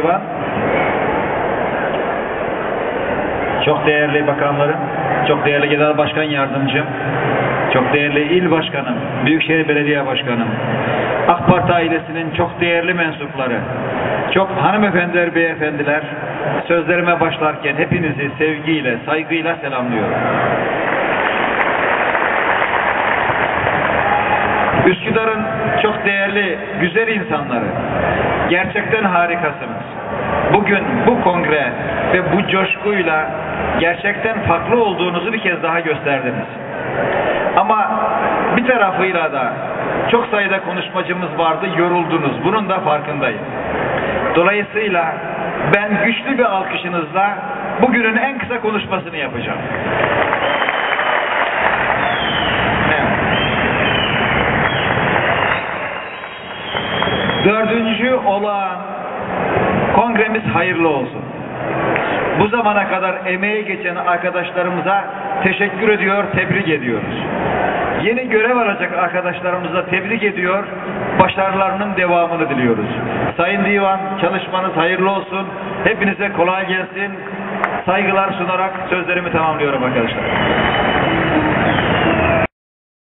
Divan, çok değerli bakanlarım, çok değerli genel başkan yardımcım, çok değerli il başkanım, Büyükşehir Belediye Başkanım, AK Parti ailesinin çok değerli mensupları, çok hanımefendiler, beyefendiler, sözlerime başlarken hepinizi sevgiyle, saygıyla selamlıyorum. Üsküdar'ın çok değerli, güzel insanları, gerçekten harikasınız. Bugün bu kongre ve bu coşkuyla gerçekten farklı olduğunuzu bir kez daha gösterdiniz. Ama bir tarafıyla da çok sayıda konuşmacımız vardı, yoruldunuz. Bunun da farkındayım. Dolayısıyla ben güçlü bir alkışınızla bugünün en kısa konuşmasını yapacağım. Dördüncü olağan kongremiz hayırlı olsun. Bu zamana kadar emeği geçen arkadaşlarımıza teşekkür ediyor, tebrik ediyoruz. Yeni görev alacak arkadaşlarımıza tebrik ediyor, başarılarının devamını diliyoruz. Sayın Divan, çalışmanız hayırlı olsun. Hepinize kolay gelsin. Saygılar sunarak sözlerimi tamamlıyorum arkadaşlar.